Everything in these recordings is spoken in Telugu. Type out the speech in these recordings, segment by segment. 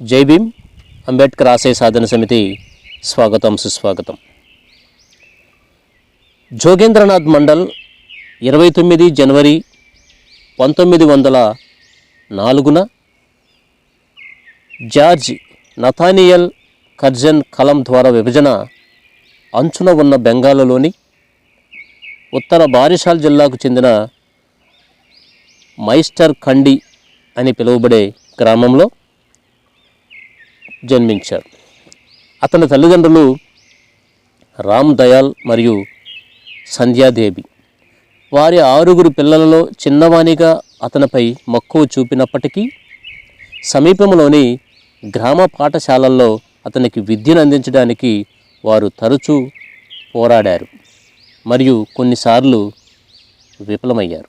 జై భీమ్. అంబేద్కర్ ఆశయ సాధన సమితి స్వాగతం సుస్వాగతం. జోగేంద్రనాథ్ మండల్ ఇరవై తొమ్మిది జనవరి పంతొమ్మిది వందల నాలుగున జార్జ్ నథానియల్ కర్జన్ కలం ద్వారా విభజన అంచున ఉన్న బెంగాల్లోని ఉత్తర బారిషాల్ జిల్లాకు చెందిన మైస్టర్ ఖండి అని పిలువబడే గ్రామంలో జన్మించారు. అతని తల్లిదండ్రులు రామ్ దయాల్ మరియు సంధ్యాదేవి వారి ఆరుగురు పిల్లలలో చిన్నవాణిగా అతనిపై మక్కువ చూపినప్పటికీ సమీపంలోని గ్రామ పాఠశాలల్లో అతనికి విద్యను అందించడానికి వారు తరచూ పోరాడారు మరియు కొన్నిసార్లు విఫలమయ్యారు.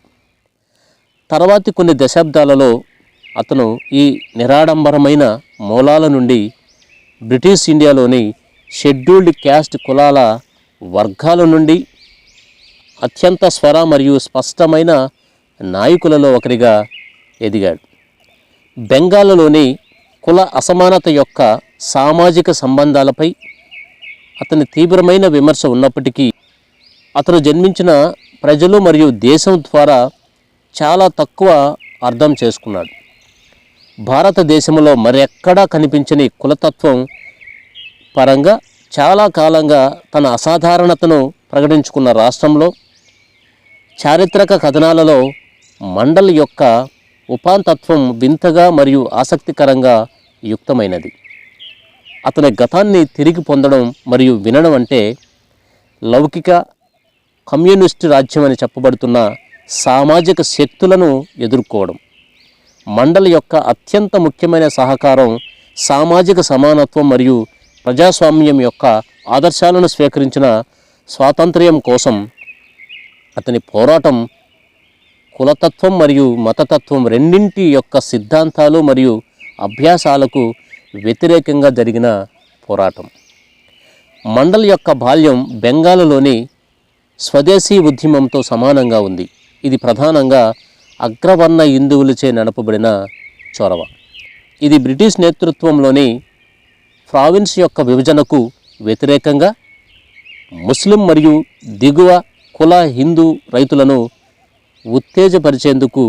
తర్వాతి కొన్ని దశాబ్దాలలో అతను ఈ నిరాడంబరమైన మూలాల నుండి బ్రిటిష్ ఇండియాలోని షెడ్యూల్డ్ క్యాస్ట్ కులాల వర్గాల నుండి అత్యంత స్వర మరియు స్పష్టమైన నాయకులలో ఒకరిగా ఎదిగాడు. బెంగాల్లోని కుల అసమానత యొక్క సామాజిక సంబంధాలపై అతని తీవ్రమైన విమర్శ ఉన్నప్పటికీ అతను జన్మించిన ప్రజలు మరియు దేశం ద్వారా చాలా తక్కువ అర్థం చేసుకున్నాడు. భారతదేశంలో మరెక్కడా కనిపించని కులతత్వం పరంగా చాలా కాలంగా తన అసాధారణతను ప్రకటించుకున్న రాష్ట్రంలో చారిత్రక కథనాలలో మండల్ యొక్క ఉపాంతత్వం వింతగా మరియు ఆసక్తికరంగా యుక్తమైనది. అతని గతాన్ని తిరిగి పొందడం మరియు వినడం అంటే లౌకిక కమ్యూనిస్టు రాజ్యం అని చెప్పబడుతున్న సామాజిక శక్తులను ఎదుర్కోవడం. మండలి యొక్క అత్యంత ముఖ్యమైన సహకారం సామాజిక సమానత్వం మరియు ప్రజాస్వామ్యం యొక్క ఆదర్శాలను స్వీకరించిన స్వాతంత్ర్యం కోసం అతని పోరాటం కులతత్వం మరియు మతతత్వం రెండింటి యొక్క సిద్ధాంతాలు మరియు అభ్యాసాలకు వ్యతిరేకంగా జరిగిన పోరాటం. మండల్ యొక్క బాల్యం బెంగాల్లోని స్వదేశీ ఉద్యమంతో సమానంగా ఉంది. ఇది ప్రధానంగా అగ్రవర్ణ హిందువులచే నడపబడిన చొరవ. ఇది బ్రిటిష్ నేతృత్వంలోని ప్రావిన్స్ యొక్క విభజనకు వ్యతిరేకంగా ముస్లిం మరియు దిగువ కుల హిందూ రైతులను ఉత్తేజపరిచేందుకు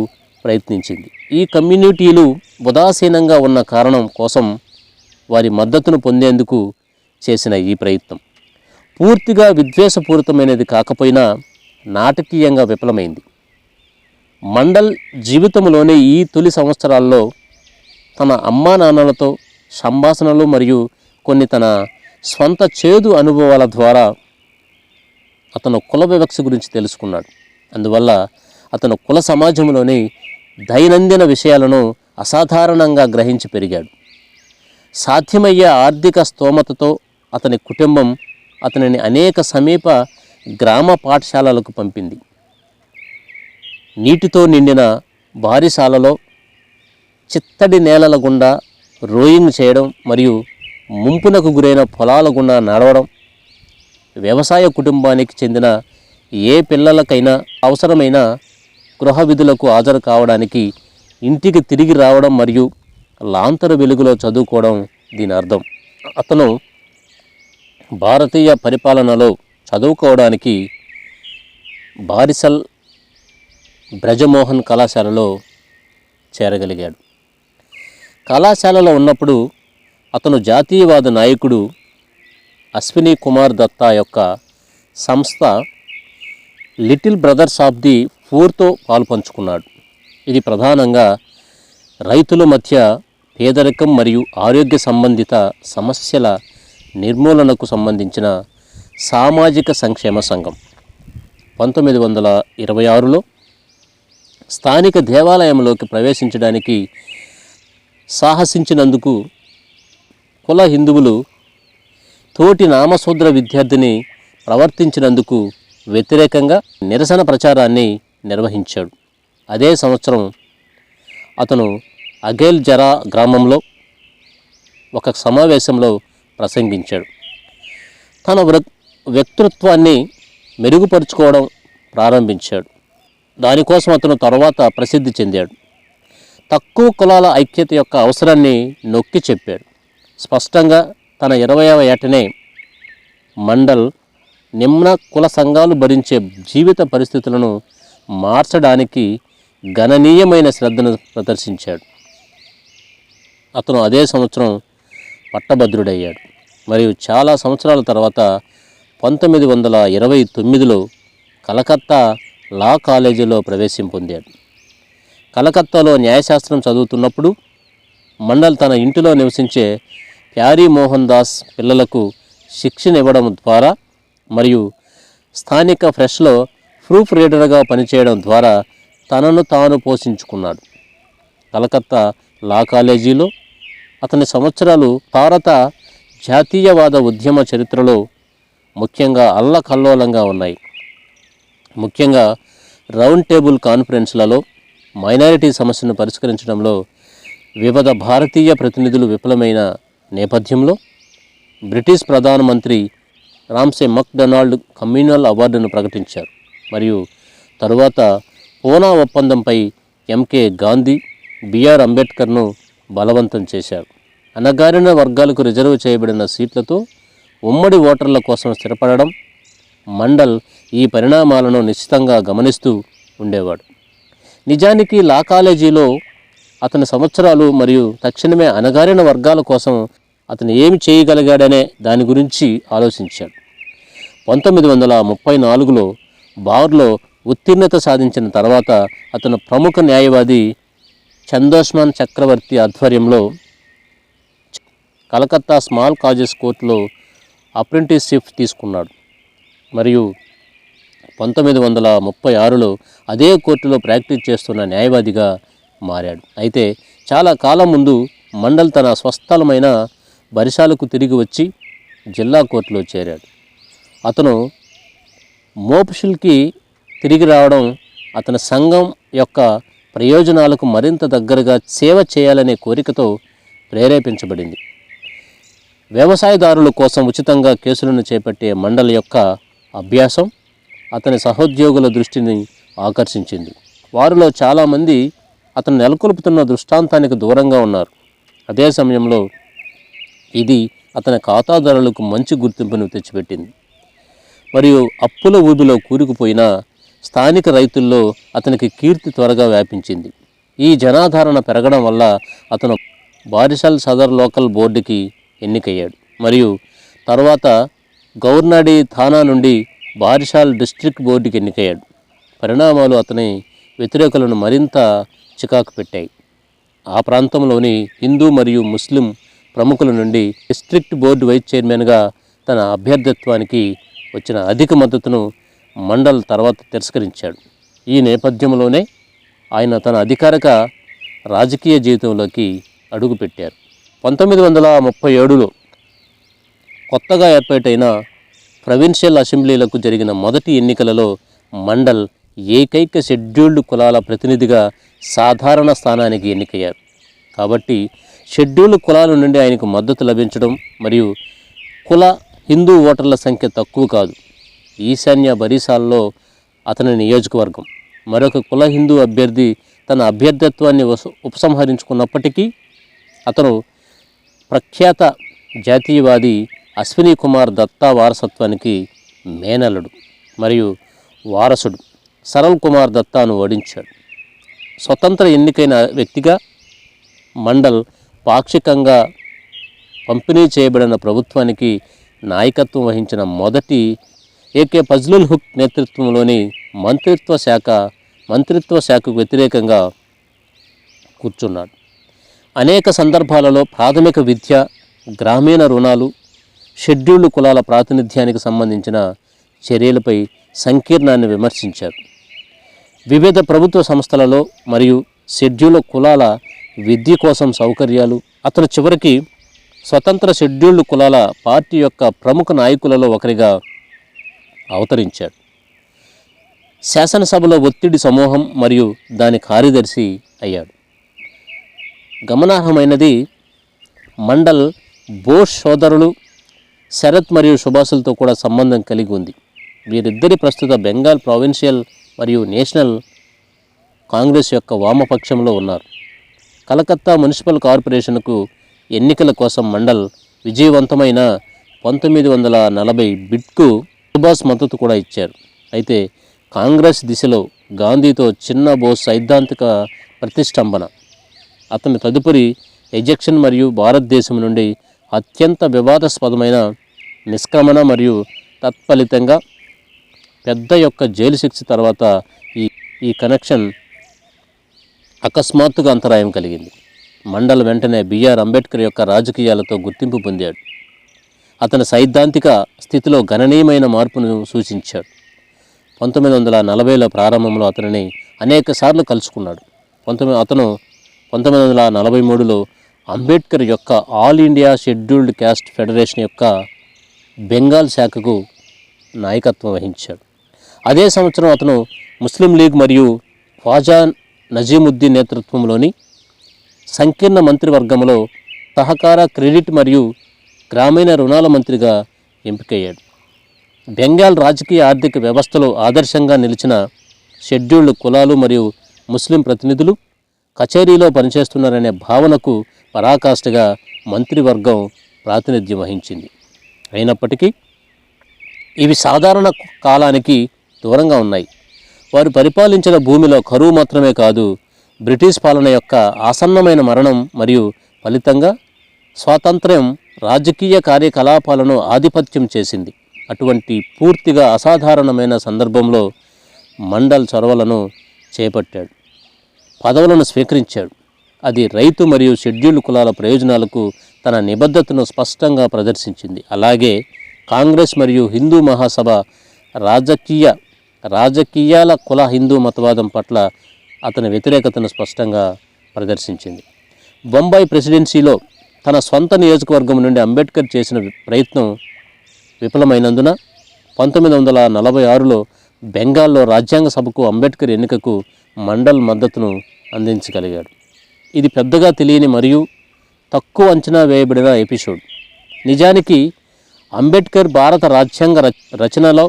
ప్రయత్నించింది. ఈ కమ్యూనిటీలు ఉదాసీనంగా ఉన్న కారణం కోసం వారి మద్దతును పొందేందుకు చేసిన ఈ ప్రయత్నం. పూర్తిగా విద్వేషపూరితమైనది కాకపోయినా నాటకీయంగా విఫలమైంది. మండల్ జీవితంలోని ఈ తొలి సంవత్సరాల్లో తన అమ్మా నాన్నలతో సంభాషణలు మరియు కొన్ని తన స్వంత చేదు అనుభవాల ద్వారా అతను కుల వివక్ష గురించి తెలుసుకున్నాడు. అందువల్ల అతను కుల సమాజంలోని దైనందిన విషయాలను అసాధారణంగా గ్రహించి పెరిగాడు. సాధ్యమయ్యే ఆర్థిక స్తోమతతో అతని కుటుంబం అతనిని అనేక సమీప గ్రామ పాఠశాలలకు పంపింది. నీటితో నిండిన బారిశాలలో చిత్తడి నేలల గుండా రోయింగ్ చేయడం మరియు ముంపునకు గురైన పొలాల గుండా నడవడం వ్యవసాయ కుటుంబానికి చెందిన ఏ పిల్లలకైనా అవసరమైన గృహ విధులకు హాజరు కావడానికి ఇంటికి తిరిగి రావడం మరియు లాంతర వెలుగులో చదువుకోవడం దీని అర్థం. అతను భారతీయ పరిపాలనలో చదువుకోవడానికి బారిసల్ బ్రజమోహన్ కళాశాలలో చేరగలిగాడు. కళాశాలలో ఉన్నప్పుడు అతను జాతీయవాద నాయకుడు అశ్విని కుమార్ దత్తా యొక్క సంస్థ లిటిల్ బ్రదర్స్ ఆఫ్ ది ఫోర్తో పాల్పంచుకున్నాడు. ఇది ప్రధానంగా రైతుల మధ్య పేదరికం మరియు ఆరోగ్య సంబంధిత సమస్యల నిర్మూలనకు సంబంధించిన సామాజిక సంక్షేమ సంఘం. పంతొమ్మిది వందల ఇరవై ఆరులో స్థానిక దేవాలయంలోకి ప్రవేశించడానికి సాహసించినందుకు కుల హిందువులు తోటి నామశూద్ర విద్యార్థిని ప్రవర్తించినందుకు వ్యతిరేకంగా నిరసన ప్రచారాన్ని నిర్వహించాడు. అదే సంవత్సరం అతను అగేల్ జరా గ్రామంలో ఒక సమావేశంలో ప్రసంగించాడు. తన వృ వ్యక్తిత్వాన్ని మెరుగుపరుచుకోవడం ప్రారంభించాడు. దానికోసం అతను తర్వాత ప్రసిద్ధి చెందాడు. తక్కువ కులాల ఐక్యత యొక్క అవసరాన్ని నొక్కి చెప్పాడు. స్పష్టంగా తన ఇరవైవ ఏటనే మండల్ నిమ్న కుల సంఘాలు భరించే జీవిత పరిస్థితులను మార్చడానికి గణనీయమైన శ్రద్ధను ప్రదర్శించాడు. అతను అదే సంవత్సరం పట్టభద్రుడయ్యాడు. మరియు చాలా సంవత్సరాల తర్వాత పంతొమ్మిది వందల ఇరవై తొమ్మిదిలో కలకత్తా లా కాలేజీలో ప్రవేశం పొందాడు. కలకత్తాలో న్యాయశాస్త్రం చదువుతున్నప్పుడు మండల్ తన ఇంటిలో నివసించే ప్యారీ మోహన్ దాస్ పిల్లలకు శిక్షణ ఇవ్వడం ద్వారా మరియు స్థానిక ఫ్రెష్లో ప్రూఫ్ రీడర్గా పనిచేయడం ద్వారా తనను తాను పోషించుకున్నాడు. కలకత్తా లా కాలేజీలో అతని సంవత్సరాలు భారత జాతీయవాద ఉద్యమ చరిత్రలో ముఖ్యంగా అల్లకల్లోలంగా ఉన్నాయి. ముఖ్యంగా రౌండ్ టేబుల్ కాన్ఫరెన్స్లలో మైనారిటీ సమస్యను పరిష్కరించడంలో వివిధ భారతీయ ప్రతినిధులు విఫలమైన నేపథ్యంలో బ్రిటిష్ ప్రధానమంత్రి రామ్సే మక్డొనాల్డ్ కమ్యూనల్ అవార్డును ప్రకటించారు. మరియు తరువాత పూనా ఒప్పందంపై ఎంకే గాంధీ బిఆర్ అంబేద్కర్ను బలవంతం చేశారు. అణగారిన వర్గాలకు రిజర్వ్ చేయబడిన సీట్లతో ఉమ్మడి ఓటర్ల కోసం స్థిరపడడం మండల్ ఈ పరిణామాలను నిశ్చితంగా గమనిస్తూ ఉండేవాడు. నిజానికి లా కాలేజీలో అతని సంవత్సరాలు మరియు తక్షణమే అణగారిన వర్గాల కోసం అతను ఏమి చేయగలిగాడనే దాని గురించి ఆలోచించాడు. పంతొమ్మిది వందల ముప్పై నాలుగులో బార్లో ఉత్తీర్ణత సాధించిన తర్వాత అతను ప్రముఖ న్యాయవాది చందోస్మాన్ చక్రవర్తి ఆధ్వర్యంలో కలకత్తా స్మాల్ కాజెస్ కోర్టులో అప్రెంటిస్షిప్ తీసుకున్నాడు. మరియు పంతొమ్మిది వందల ముప్పై ఆరులో అదే కోర్టులో ప్రాక్టీస్ చేస్తున్న న్యాయవాదిగా మారాడు. అయితే చాలా కాలం ముందు మండల్ తన స్వస్థలమైన బరిశాలకు తిరిగి వచ్చి జిల్లా కోర్టులో చేరాడు. అతను మోపుషుల్కి తిరిగి రావడం అతని సంఘం యొక్క ప్రయోజనాలకు మరింత దగ్గరగా సేవ చేయాలనే కోరికతో ప్రేరేపించబడింది. వ్యవసాయదారుల కోసం ఉచితంగా కేసులను చేపట్టే మండలి యొక్క అభ్యాసం అతని సహోద్యోగుల దృష్టిని ఆకర్షించింది. వారిలో చాలామంది అతను నెలకొల్పుతున్న దృష్టాంతానికి దూరంగా ఉన్నారు. అదే సమయంలో ఇది అతని ఖాతాదారులకు మంచి గుర్తింపును తెచ్చిపెట్టింది. మరియు అప్పుల ఊబిలో కూరుకుపోయిన స్థానిక రైతుల్లో అతనికి కీర్తి త్వరగా వ్యాపించింది. ఈ జనాధారణ పెరగడం వల్ల అతను బారిసల్ సదర్ లోకల్ బోర్డుకి ఎన్నికయ్యాడు. మరియు తర్వాత గౌర్నాడి థానా నుండి బారిషాల్ డిస్ట్రిక్ట్ బోర్డుకి ఎన్నికయ్యాడు. పరిణామాలు అతని వ్యతిరేకులను మరింత చికాకు పెట్టాయి. ఆ ప్రాంతంలోని హిందూ మరియు ముస్లిం ప్రముఖుల నుండి డిస్ట్రిక్ట్ బోర్డు వైస్ చైర్మన్గా తన అభ్యర్థిత్వానికి వచ్చిన అధిక మద్దతును మండల్ తర్వాత తిరస్కరించాడు. ఈ నేపథ్యంలోనే ఆయన తన అధికారిక రాజకీయ జీవితంలోకి అడుగుపెట్టారు. పంతొమ్మిది వందల ముప్పై ఏడులో కొత్తగా ఏర్పాటైన ప్రవిన్షియల్ అసెంబ్లీలకు జరిగిన మొదటి ఎన్నికలలో మండల్ ఏకైక షెడ్యూల్డ్ కులాల ప్రతినిధిగా సాధారణ స్థానానికి ఎన్నికయ్యారు. కాబట్టి షెడ్యూల్డ్ కులాల నుండి ఆయనకు మద్దతు లభించడం మరియు కుల హిందూ ఓటర్ల సంఖ్య తక్కువ కాదు. ఈశాన్య బరీసాల్లో అతని నియోజకవర్గం. మరొక కుల హిందూ అభ్యర్థి తన అభ్యర్థిత్వాన్ని ఉపసంహరించుకున్నప్పటికీ అతను ప్రఖ్యాత జాతీయవాది అశ్విని కుమార్ దత్తా వారసత్వానికి మేనలుడు మరియు వారసుడు సరల్ కుమార్ దత్తాను ఓడించాడు. స్వతంత్ర ఎన్నికైన వ్యక్తిగా మండల్ పాక్షికంగా పంపిణీ చేయబడిన ప్రభుత్వానికి నాయకత్వం వహించిన మొదటి ఏకే ఫజ్లుల్ హుక్ నేతృత్వంలోని మంత్రిత్వ శాఖ మంత్రిత్వ శాఖకు వ్యతిరేకంగా కూర్చున్నాడు. అనేక సందర్భాలలో ప్రాథమిక విద్య గ్రామీణ రుణాలు షెడ్యూల్డ్ కులాల ప్రాతినిధ్యానికి సంబంధించిన చర్యలపై సంకీర్ణాన్ని విమర్శించారు. వివిధ ప్రభుత్వ సంస్థలలో మరియు షెడ్యూల్ కులాల విద్య కోసం సౌకర్యాలు అతను చివరికి స్వతంత్ర షెడ్యూల్డ్ కులాల పార్టీ యొక్క ప్రముఖ నాయకులలో ఒకరిగా అవతరించాడు. శాసనసభలో ఒత్తిడి సమూహం మరియు దాని కార్యదర్శి అయ్యాడు. గమనార్హమైనది మండల్ బోష్ సోదరులు శరత్ మరియు సుభాషులతో కూడా సంబంధం కలిగి ఉంది. వీరిద్దరి ప్రస్తుత బెంగాల్ ప్రావిన్షియల్ మరియు నేషనల్ కాంగ్రెస్ యొక్క వామపక్షంలో ఉన్నారు. కలకత్తా మున్సిపల్ కార్పొరేషన్కు ఎన్నికల కోసం మండల్ విజయవంతమైన పంతొమ్మిది వందల నలభై బిట్కు సుభాష్ మద్దతు కూడా ఇచ్చారు. అయితే కాంగ్రెస్ దిశలో గాంధీతో చిన్న బోస్ సైద్ధాంతిక ప్రతిష్టంభన. అతని తదుపరి ఎజెక్షన్ మరియు భారతదేశం నుండి అత్యంత వివాదాస్పదమైన నిష్క్రమణ మరియు తత్ఫలితంగా పెద్ద యొక్క జైలు శిక్ష తర్వాత ఈ ఈ కనెక్షన్ అకస్మాత్తుగా అంతరాయం కలిగింది. మండల్ వెంటనే బిఆర్ అంబేద్కర్ యొక్క రాజకీయాలతో గుర్తింపు పొందాడు. అతని సైద్ధాంతిక స్థితిలో గణనీయమైన మార్పును సూచించాడు. పంతొమ్మిది వందల నలభైలో ప్రారంభంలో అతనిని అనేక సార్లు కలుసుకున్నాడు. పంతొమ్మిది అతను పంతొమ్మిది వందల నలభై మూడులో అంబేద్కర్ యొక్క all India scheduled caste federation యొక్క బెంగాల్ శాఖకు నాయకత్వం వహించాడు. అదే సంవత్సరం అతను ముస్లిం లీగ్ మరియు ఖవాజా నజీముద్దీన్ నేతృత్వంలోని సంకీర్ణ మంత్రివర్గంలో సహకార క్రెడిట్ మరియు గ్రామీణ రుణాల మంత్రిగా ఎంపికయ్యాడు. బెంగాల్ రాజకీయ ఆర్థిక వ్యవస్థలో ఆదర్శంగా నిలిచిన షెడ్యూల్డ్ కులాలు మరియు ముస్లిం ప్రతినిధులు కచేరీలో పనిచేస్తున్నారనే భావనకు పరాకాష్ఠగా మంత్రివర్గం ప్రాతినిధ్యం వహించింది. అయినప్పటికీ ఇవి సాధారణ కాలానికి దూరంగా ఉన్నాయి. వారు పరిపాలించిన భూమిలో కరువు మాత్రమే కాదు బ్రిటిష్ పాలన యొక్క ఆసన్నమైన మరణం మరియు ఫలితంగా స్వాతంత్ర్యం రాజకీయ కార్యకలాపాలను ఆధిపత్యం చేసింది. అటువంటి పూర్తిగా అసాధారణమైన సందర్భంలో మండల్ చొరవలను చేపట్టాడు. పదవులను స్వీకరించాడు. అది రైతు మరియు షెడ్యూల్డ్ కులాల ప్రయోజనాలకు తన నిబద్ధతను స్పష్టంగా ప్రదర్శించింది. అలాగే కాంగ్రెస్ మరియు హిందూ మహాసభ రాజకీయ రాజకీయాల కుల హిందూ మతవాదం పట్ల అతని వ్యతిరేకతను స్పష్టంగా ప్రదర్శించింది. బొంబాయి ప్రెసిడెన్సీలో తన సొంత నియోజకవర్గం నుండి అంబేద్కర్ చేసిన ప్రయత్నం విఫలమైనందున పంతొమ్మిది వందల నలభై ఆరులో బెంగాల్లో రాజ్యాంగ సభకు అంబేద్కర్ ఎన్నికకు మండల్ మద్దతును అందించగలిగాడు. ఇది పెద్దగా తెలియని మరియు తక్కువ అంచనా వేయబడిన ఎపిసోడ్. నిజానికి అంబేద్కర్ భారత రాజ్యాంగ రచ రచనలో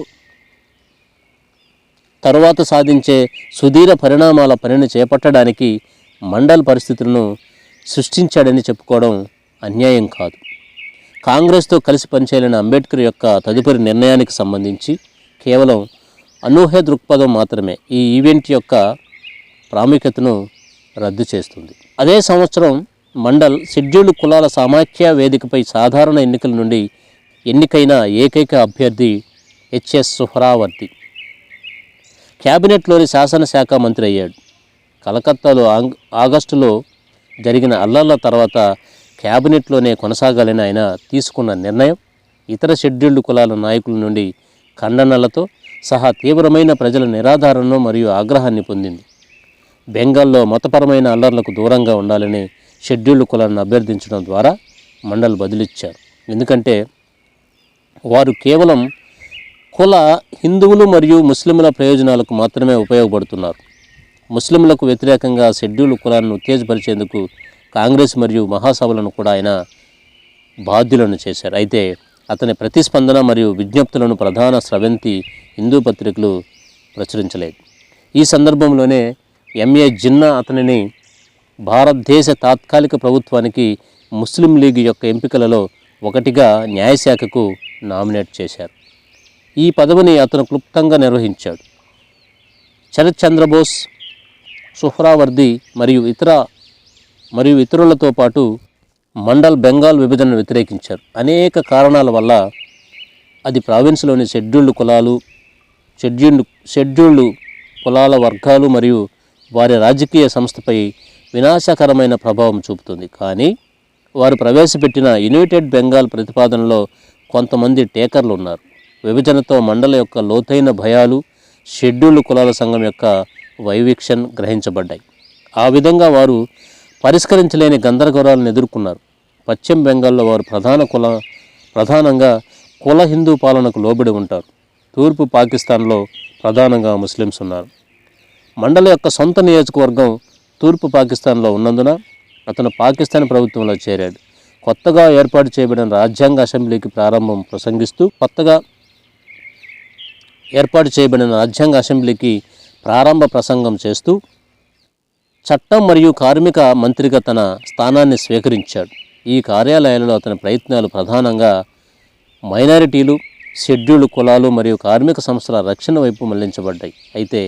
తరువాత సాధించే సుదీర పరిణామాల పనిని చేపట్టడానికి మండల్ పరిస్థితులను సృష్టించాడని చెప్పుకోవడం అన్యాయం కాదు. కాంగ్రెస్తో కలిసి పనిచేయలేని అంబేద్కర్ యొక్క తదుపరి నిర్ణయానికి సంబంధించి కేవలం అనూహ్య దృక్పథం మాత్రమే ఈ ఈవెంట్ యొక్క ప్రాముఖ్యతను రద్దు చేస్తుంది. అదే సంవత్సరం మండల్ షెడ్యూల్డ్ కులాల సమాఖ్య వేదికపై సాధారణ ఎన్నికల నుండి ఎన్నికైన ఏకైక అభ్యర్థి హెచ్ఎస్ సుహరావర్తి. క్యాబినెట్లోని శాసనశాఖ మంత్రి అయ్యాడు. కలకత్తాలో ఆంగ్ ఆగస్టులో జరిగిన అల్లర్ల తర్వాత క్యాబినెట్లోనే కొనసాగాలని ఆయన తీసుకున్న నిర్ణయం ఇతర షెడ్యూల్డ్ కులాల నాయకుల నుండి ఖండనలతో సహా తీవ్రమైన ప్రజల నిరాధారణను మరియు ఆగ్రహాన్ని పొందింది. బెంగాల్లో మతపరమైన అల్లర్లకు దూరంగా ఉండాలని షెడ్యూల్డ్ కులాలను అభ్యర్థించడం ద్వారా మండల్ బదిలిచ్చారు. ఎందుకంటే వారు కేవలం కుల హిందువులు మరియు ముస్లింల ప్రయోజనాలకు మాత్రమే ఉపయోగపడుతున్నారు. ముస్లింలకు వ్యతిరేకంగా షెడ్యూల్ కులాలను ఉత్తేజపరిచేందుకు కాంగ్రెస్ మరియు మహాసభలను కూడా ఆయన బాధ్యులను చేశారు. అయితే అతని ప్రతిస్పందన మరియు విజ్ఞప్తులను ప్రధాన స్రవంతి హిందూ పత్రికలు ప్రచురించలేదు. ఈ సందర్భంలోనే ఎంఏ జిన్నా అతనిని భారతదేశ తాత్కాలిక ప్రభుత్వానికి ముస్లిం లీగ్ యొక్క ఎంపికలలో ఒకటిగా న్యాయశాఖకు నామినేట్ చేశారు. ఈ పదవిని అతను క్లుప్తంగా నిర్వహించాడు. శరత్ చంద్రబోస్ సుహ్రావర్ది మరియు ఇతర మరియు ఇతరులతో పాటు మండల్ బెంగాల్ విభజనను వ్యతిరేకించారు. అనేక కారణాల వల్ల అది ప్రావిన్స్లోని షెడ్యూల్డ్ కులాలు షెడ్యూల్డ్ షెడ్యూల్డ్ కులాల వర్గాలు మరియు వారి రాజకీయ సంస్థపై వినాశకరమైన ప్రభావం చూపుతుంది. కానీ వారు ప్రవేశపెట్టిన యునైటెడ్ బెంగాల్ ప్రతిపాదనలో కొంతమంది టేకర్లు ఉన్నారు. విభజనతో మండల యొక్క లోతైన భయాలు షెడ్యూల్డ్ కులాల సంఘం యొక్క వైవిక్షన్ గ్రహించబడ్డాయి. ఆ విధంగా వారు పరిష్కరించలేని గందరగోళాలను ఎదుర్కొన్నారు. పశ్చిమ బెంగాల్లో వారు ప్రధాన కుల ప్రధానంగా కుల హిందూ పాలనకు లోబడి ఉంటారు. తూర్పు పాకిస్తాన్లో ప్రధానంగా ముస్లిమ్స్ ఉన్నారు. మండల యొక్క సొంత నియోజకవర్గం తూర్పు పాకిస్తాన్లో ఉన్నందున అతను పాకిస్తాన్ ప్రభుత్వంలో చేరాడు. కొత్తగా ఏర్పాటు చేయబడిన రాజ్యాంగ అసెంబ్లీకి ప్రారంభం ప్రసంగిస్తూ కొత్తగా ఏర్పాటు చేయబడిన రాజ్యాంగ అసెంబ్లీకి ప్రారంభ ప్రసంగం చేస్తూ చట్టం మరియు కార్మిక మంత్రిగా తన స్థానాన్ని స్వీకరించాడు. ఈ కార్యాలయాలలో అతని ప్రయత్నాలు ప్రధానంగా మైనారిటీలు షెడ్యూల్డ్ కులాలు మరియు కార్మిక సంస్థల రక్షణ వైపు మళ్ళించబడ్డాయి. అయితే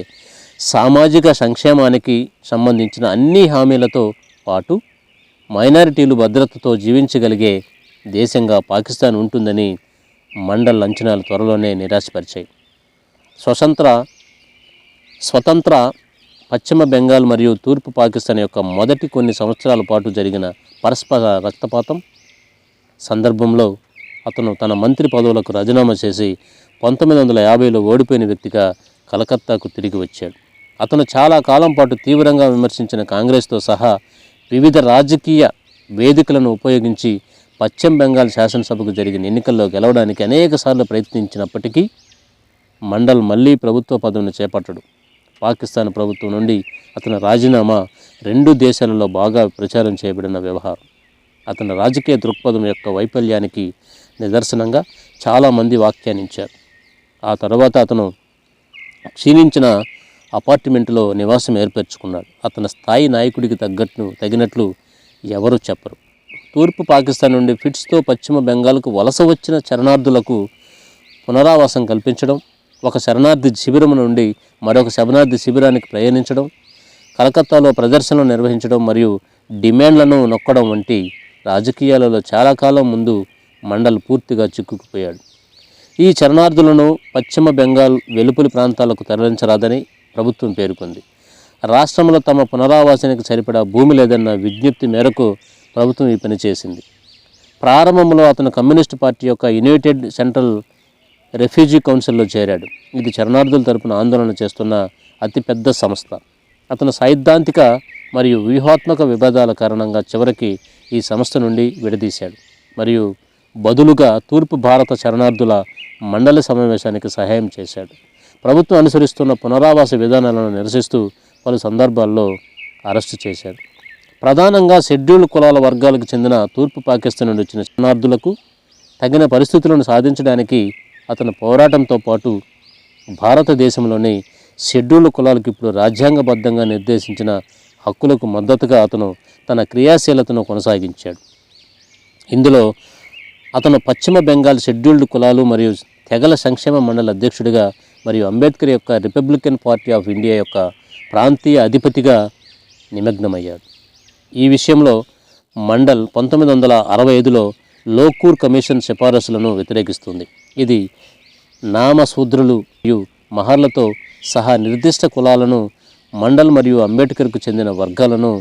సామాజిక సంక్షేమానికి సంబంధించిన అన్ని హామీలతో పాటు మైనారిటీలు భద్రతతో జీవించగలిగే దేశంగా పాకిస్తాన్ ఉంటుందని మండల్ అంచనాలు త్వరలోనే నిరాశపరిచాయి. స్వతంత్ర స్వతంత్ర పశ్చిమ బెంగాల్ మరియు తూర్పు పాకిస్తాన్ యొక్క మొదటి కొన్ని సంవత్సరాల పాటు జరిగిన పరస్పర రక్తపాతం సందర్భంలో అతను తన మంత్రి పదవులకు రాజీనామా చేసి పంతొమ్మిది వందల యాభైలో ఓడిపోయిన వ్యక్తిగా కలకత్తాకు తిరిగి వచ్చాడు. అతను చాలా కాలం పాటు తీవ్రంగా విమర్శించిన కాంగ్రెస్తో సహా వివిధ రాజకీయ వేదికలను ఉపయోగించి పశ్చిమ బెంగాల్ శాసనసభకు జరిగిన ఎన్నికల్లో గెలవడానికి అనేకసార్లు ప్రయత్నించినప్పటికీ మండల్ మళ్ళీ ప్రభుత్వ పదవిని చేపట్టడు. పాకిస్తాన్ ప్రభుత్వం నుండి అతని రాజీనామా రెండు దేశాలలో బాగా ప్రచారం చేయబడిన వ్యవహారం. అతని రాజకీయ దృక్పథం యొక్క వైఫల్యానికి నిదర్శనంగా చాలామంది వ్యాఖ్యానించారు. ఆ తర్వాత అతను క్షీణించిన అపార్ట్మెంట్లో నివాసం ఏర్పరచుకున్నాడు. అతని స్థాయి నాయకుడికి తగ్గట్టు తగినట్లు ఎవరూ చెప్పరు. తూర్పు పాకిస్తాన్ నుండి ఫిట్స్తో పశ్చిమ బెంగాల్కు వలస వచ్చిన శరణార్థులకు పునరావాసం కల్పించడం ఒక శరణార్థి శిబిరం నుండి మరొక శరణార్థి శిబిరానికి ప్రయాణించడం కలకత్తాలో ప్రదర్శనలు నిర్వహించడం మరియు డిమాండ్లను నొక్కడం వంటి రాజకీయాలలో చాలా కాలం ముందు మండల్ పూర్తిగా చిక్కుకుపోయాడు. ఈ శరణార్థులను పశ్చిమ బెంగాల్ వెలుపలి ప్రాంతాలకు తరలించరాదని ప్రభుత్వం పేర్కొంది. రాష్ట్రంలో తమ పునరావాసానికి సరిపడా భూమి లేదన్న విజ్ఞప్తి మేరకు ప్రభుత్వం ఈ పని చేసింది. ప్రారంభంలో అతను కమ్యూనిస్ట్ పార్టీ యొక్క యునైటెడ్ సెంట్రల్ రెఫ్యూజీ కౌన్సిల్లో చేరాడు. ఇది శరణార్థుల తరపున ఆందోళన చేస్తున్న అతిపెద్ద సంస్థ. అతను సైద్ధాంతిక మరియు వ్యూహాత్మక విభేదాల కారణంగా చివరికి ఈ సంస్థ నుండి విడదీశాడు. మరియు బదులుగా తూర్పు భారత శరణార్థుల మండలి సమావేశానికి సహాయం చేశాడు. ప్రభుత్వం అనుసరిస్తున్న పునరావాస విధానాలను నిరసిస్తూ పలు సందర్భాల్లో అరెస్టు చేశాడు ప్రధానంగా షెడ్యూల్డ్ కులాల వర్గాలకు చెందిన తూర్పు పాకిస్తాన్ నుండి వచ్చిన శరణార్థులకు తగిన పరిస్థితులను సాధించడానికి అతని పోరాటంతో పాటు భారతదేశంలోని షెడ్యూల్డ్ కులాలకు ఇప్పుడు రాజ్యాంగబద్ధంగా నిర్దేశించిన హక్కులకు మద్దతుగా అతను తన క్రియాశీలతను కొనసాగించాడు. ఇందులో అతను పశ్చిమ బెంగాల్ షెడ్యూల్డ్ కులాలు మరియు తెగల సంక్షేమ మండలి అధ్యక్షుడిగా మరియు అంబేద్కర్ యొక్క రిపబ్లికన్ పార్టీ ఆఫ్ ఇండియా యొక్క ప్రాంతీయ అధిపతిగా నిమగ్నమయ్యాడు. ఈ విషయంలో మండల్ పంతొమ్మిది వందల అరవై ఐదులో లోకూర్ కమిషన్ సిఫారసులను వ్యతిరేకిస్తుంది. ఇది నామశూద్రులు మరియు మహర్లతో సహా నిర్దిష్ట కులాలను మండల్ మరియు అంబేద్కర్కు చెందిన వర్గాలను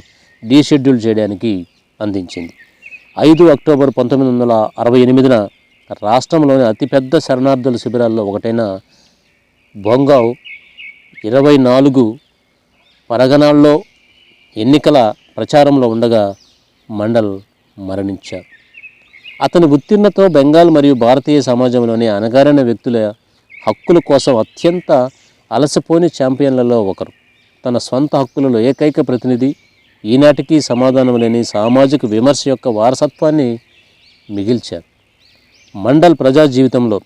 డీషెడ్యూల్ చేయడానికి అందించింది. ఐదు అక్టోబర్ పంతొమ్మిది వందల అరవై ఎనిమిదిన రాష్ట్రంలోని అతిపెద్ద శరణార్థుల శిబిరాల్లో ఒకటైన బొంగావ్ ఇరవై నాలుగు పరగణాల్లో ఎన్నికల ప్రచారంలో ఉండగా మండల్ మరణించారు. అతని ఉత్తీర్ణతో బెంగాల్ మరియు భారతీయ సమాజంలోని అనగారైన వ్యక్తుల హక్కుల కోసం అత్యంత అలసిపోని ఛాంపియన్లలో ఒకరు. తన స్వంత హక్కులలో ఏకైక ప్రతినిధి ఈనాటికి సమాధానం లేని సామాజిక విమర్శ యొక్క వారసత్వాన్ని మిగిల్చారు. మండల్ ప్రజా జీవితంలో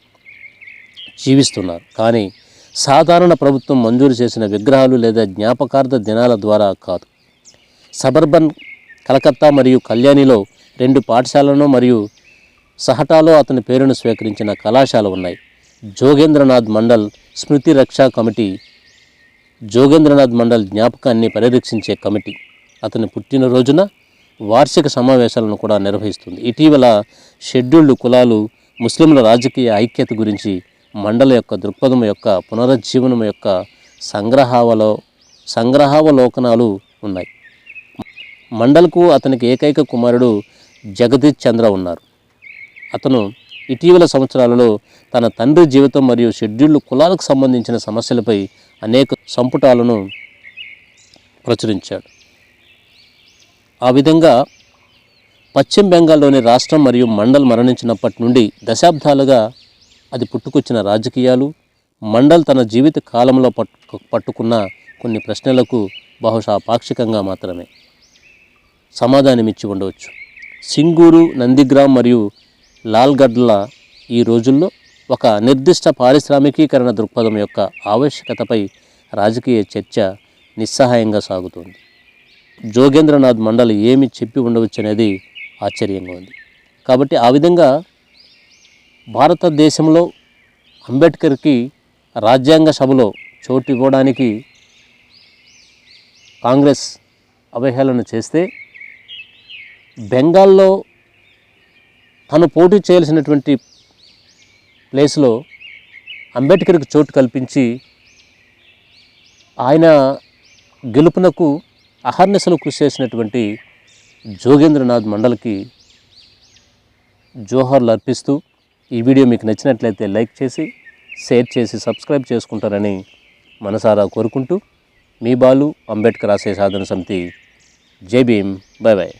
జీవిస్తున్నారు. కానీ సాధారణ ప్రభుత్వం మంజూరు చేసిన విగ్రహాలు లేదా జ్ఞాపకార్థ దినాల ద్వారా కాదు. సబర్బన్ కలకత్తా మరియు కళ్యాణిలో రెండు పాఠశాలను మరియు సహటాలో అతని పేరును స్వీకరించిన కళాశాల ఉన్నాయి. జోగేంద్రనాథ్ మండల్ స్మృతి రక్షా కమిటీ జోగేంద్రనాథ్ మండల్ జ్ఞాపకాన్ని పరిరక్షించే కమిటీ అతని పుట్టినరోజున వార్షిక సమావేశాలను కూడా నిర్వహిస్తుంది. ఇటీవల షెడ్యూల్డ్ కులాలు ముస్లింల రాజకీయ ఐక్యత గురించి మండల యొక్క దృక్పథం యొక్క పునరుజ్జీవనం యొక్క సంగ్రహావలో సంగ్రహావలోకనాలు ఉన్నాయి. మండల్కు అతనికి ఏకైక కుమారుడు జగదీష్ చంద్ర ఉన్నారు. అతను ఇటీవల సంవత్సరాలలో తన తండ్రి జీవితం మరియు షెడ్యూల్డ్ కులాలకు సంబంధించిన సమస్యలపై అనేక సంపుటాలను ప్రచురించాడు. ఆ విధంగా పశ్చిమ బెంగాల్లోని రాష్ట్రం మరియు మండల్ మరణించినప్పటి నుండి దశాబ్దాలుగా అది పుట్టుకొచ్చిన రాజకీయాలు మండల్ తన జీవిత కాలంలో పట్టు పట్టుకున్న కొన్ని ప్రశ్నలకు బహుశా పాక్షికంగా మాత్రమే. సమాధానమిచ్చి ఉండవచ్చు. సింగూరు నందిగ్రామ్ మరియు లాల్గడ్ల ఈ రోజుల్లో ఒక నిర్దిష్ట పారిశ్రామికీకరణ దృక్పథం యొక్క ఆవశ్యకతపై రాజకీయ చర్చ నిస్సహాయంగా సాగుతోంది. జోగేంద్రనాథ్ మండలి ఏమి చెప్పి ఉండవచ్చు అనేది ఆశ్చర్యంగా ఉంది. కాబట్టి ఆ విధంగా భారతదేశంలో అంబేద్కర్కి రాజ్యాంగ సభలో చోటు ఇవ్వడానికి కాంగ్రెస్ అవహేళన చేస్తే బెంగాల్లో తను పోటీ చేయాల్సినటువంటి ప్లేస్లో అంబేద్కర్కి చోటు కల్పించి ఆయన గెలుపునకు అహర్నిశలు కృషి చేసినటువంటి జోగేంద్రనాథ్ మండలికి జోహర్లు అర్పిస్తూ ఈ వీడియో మీకు నచ్చినట్లయితే లైక్ చేసి షేర్ చేసి సబ్స్క్రైబ్ చేసుకుంటారని మనసారా కోరుకుంటూ మీ బాలు అంబేద్కర్ ఆశయ సాధన సమితి. జై భీమ్. Bye bye